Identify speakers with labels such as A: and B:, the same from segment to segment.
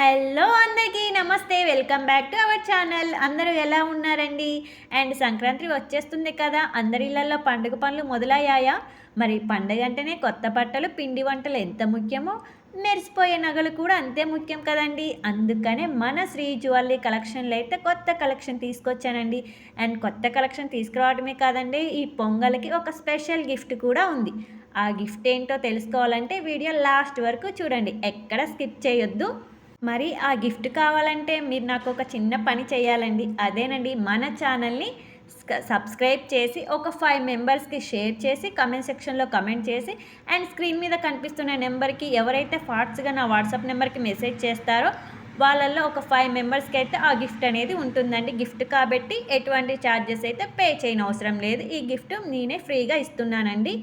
A: Hello అందరికీ నమస్తే welcome back to our channel. అందరూ ఎలా ఉన్నారండి? అండ్ సంక్రాంతి వచ్చేస్తుంది కదా అందరి ఇళ్ళలో పండుగ పనులు మొదలయ్యాయా? మరి పండుగ అంటేనే కొత్త బట్టలు పిండి వంటలు ఎంత ముఖ్యమో? మెరిసిపోయే నగలు కూడా అంతే ముఖ్యం కదండి. అందుకనే మన శ్రీ జ్యువెలరీ కలెక్షన్లో అయితే కొత్త కలెక్షన్ తీసుకొచ్చానండి. అండ్ కొత్త కలెక్షన్ తీసుకురావడమే కాదండి ఈ పొంగల్కి ఒక స్పెషల్ గిఫ్ట్ కూడా ఉంది. ఆ గిఫ్ట్ ఏంటో తెలుసుకోవాలంటే వీడియో లాస్ట్ వరకు చూడండి. ఎక్కడ స్కిప్ చేయొద్దు. మరి ఆ గిఫ్ట్ కావాలంటే మీరు నాకు ఒక చిన్న పని చేయాలండి. అదేనండి మన ఛానల్ని సబ్స్క్రైబ్ చేసి ఒక ఫైవ్ మెంబర్స్కి షేర్ చేసి కమెంట్ సెక్షన్లో కమెంట్ చేసి అండ్ స్క్రీన్ మీద కనిపిస్తున్న నెంబర్కి ఎవరైతే ఫాస్ట్గా నా వాట్సాప్ నెంబర్కి మెసేజ్ చేస్తారో వాళ్ళల్లో ఒక ఫైవ్ మెంబర్స్కి అయితే ఆ గిఫ్ట్ అనేది ఉంటుందండి. గిఫ్ట్ కాబట్టి ఎటువంటి ఛార్జెస్ అయితే పే చేయని అవసరం లేదు. ఈ గిఫ్ట్ నేనే ఫ్రీగా ఇస్తున్నానండి.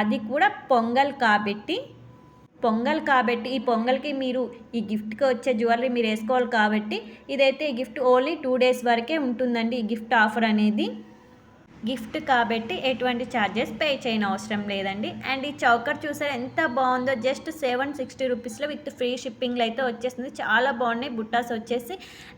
A: అది కూడా పొంగల్ కాబట్టి పొంగల్ కాబట్టి ఈ పొంగల్కి మీరు ఈ గిఫ్ట్కి వచ్చే జ్యువెలరీ మీరు వేసుకోవాలి కాబట్టి ఇదైతే ఈ గిఫ్ట్ ఓన్లీ టూ డేస్ వరకే ఉంటుందండి ఈ గిఫ్ట్ ఆఫర్ అనేది. గిఫ్ట్ కాబట్టి ఎటువంటి ఛార్జెస్ పే చేయని అవసరం లేదండి. అండ్ ఈ చౌకర్ చూసారు ఎంత బాగుందో జస్ట్ సెవెన్ సిక్స్టీ రూపీస్లో విత్ ఫ్రీ షిప్పింగ్లో అయితే వచ్చేస్తుంది చాలా బాగున్నాయి బుట్టాస్ వచ్చేసి.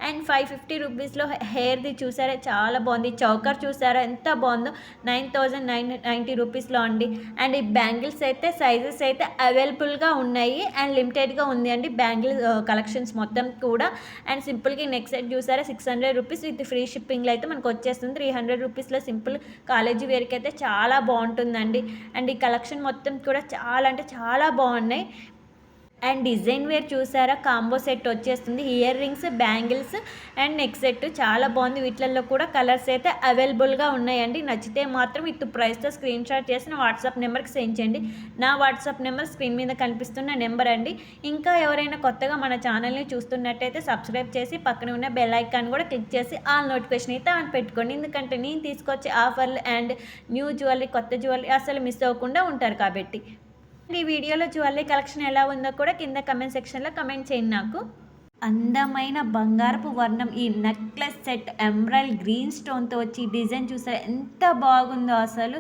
A: అండ్ ఫైవ్ ఫిఫ్టీ రూపీస్లో హెయిర్ది చూసారా చాలా బాగుంది. చౌకర్ చూసారా ఎంత బాగుందో నైన్ థౌజండ్ నైన్ నైంటీ రూపీస్లో అండి. అండ్ ఈ బ్యాంగిల్స్ అయితే సైజెస్ అయితే అవైలబుల్గా ఉన్నాయి అండ్ లిమిటెడ్గా ఉంది అండి బ్యాంగిల్ కలెక్షన్స్ మొత్తం కూడా. అండ్ సింపుల్గా నెక్స్ట్ సెట్ చూసారా six hundred rupees with free షిప్పింగ్లో అయితే మనకు వచ్చేస్తుంది. త్రీ హండ్రెడ్ రూపీస్లో సింపుల్ కాలేజీ వేర్కి అయితే చాలా బాగుంటుందండి. అండ్ ఈ కలెక్షన్ మొత్తం కూడా చాలా అంటే చాలా బాగున్నాయి. అండ్ డిజైన్ వేర్ చూసారా? కాంబో సెట్ వచ్చేస్తుంది. Ear rings bangles and neck set చాలా బాగుంది. వీటిల్లో కూడా కలర్స్ అయితే అవైలబుల్గా ఉన్నాయండి. నచ్చితే మాత్రం ఇటు ప్రైస్తో స్క్రీన్ షాట్ చేసి నా వాట్సాప్ నెంబర్కి సెండ్ చేయండి. నా వాట్సాప్ నెంబర్ స్క్రీన్ మీద కనిపిస్తున్న నెంబర్ అండి. ఇంకా ఎవరైనా కొత్తగా మన ఛానల్ని చూస్తున్నట్టయితే సబ్స్క్రైబ్ చేసి పక్కన ఉన్న బెల్ ఐకాన్ కూడా క్లిక్ చేసి ఆల్ నోటిఫికేషన్ అయితే ఆన్ పెట్టుకోండి. ఎందుకంటే నేను తీసుకొచ్చే ఆఫర్లు అండ్ న్యూ జ్యువెలరీ కొత్త జ్యువెలరీ అసలు మిస్ అవ్వకుండా ఉంటారు కాబట్టి. ఈ వీడియోలో జ్యువెలరీ కలెక్షన్ ఎలా ఉందో కూడా కింద కమెంట్ సెక్షన్లో కమెంట్ చేయండి నాకు. అందమైన బంగారపు వర్ణం ఈ నెక్లెస్ సెట్ ఎమరల్ గ్రీన్ స్టోన్తో వచ్చి డిజైన్ చూసారు ఎంత బాగుందో అసలు.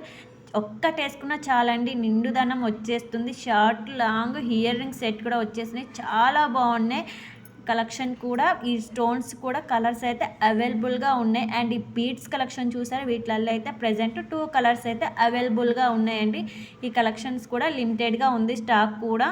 A: ఒక్కటేసుకున్నా చాలండి నిండుదనం వచ్చేస్తుంది. Short long ear ring set కూడా వచ్చేసినాయి. చాలా బాగున్నాయి. కలెక్షన్ కూడా ఈ స్టోన్స్ కూడా కలర్స్ అయితే అవైలబుల్గా ఉన్నాయి. అండ్ ఈ బీడ్స్ కలెక్షన్ చూసారు? వీటిలలో అయితే ప్రజెంట్ టూ కలర్స్ అయితే అవైలబుల్గా ఉన్నాయండి. ఈ కలెక్షన్స్ కూడా లిమిటెడ్గా ఉంది. స్టాక్ కూడా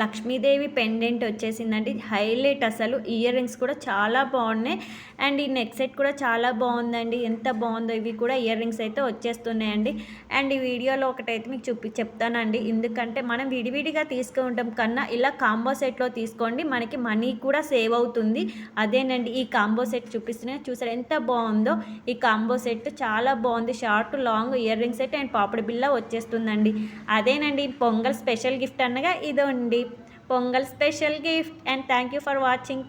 A: లక్ష్మీదేవి పెండెంట్ వచ్చేసిందండి. హైలైట్ అసలు. ఇయర్ రింగ్స్ కూడా చాలా బాగున్నాయి. అండ్ ఈ నెక్ సెట్ కూడా చాలా బాగుందండి. ఎంత బాగుందో ఇవి కూడా ఇయర్ రింగ్స్ అయితే వచ్చేస్తున్నాయండి. అండ్ ఈ వీడియోలో ఒకటైతే మీకు చూపి చెప్తానండి. ఎందుకంటే మనం విడివిడిగా తీసుకుంటాం కన్నా ఇలా కాంబో సెట్లో తీసుకోండి మనకి మనీ కూడా సేవ్ అవుతుంది. అదేనండి ఈ కాంబో సెట్ చూపిస్తున్నా చూసారు ఎంత బాగుందో. ఈ కాంబో సెట్ చాలా బాగుంది. Short long ear ring set and papdi బిల్ల వచ్చేస్తుందండి. అదేనండి పొంగల్ స్పెషల్ గిఫ్ట్ అనగా ఇదండి. Pongal special gift and thank you for watching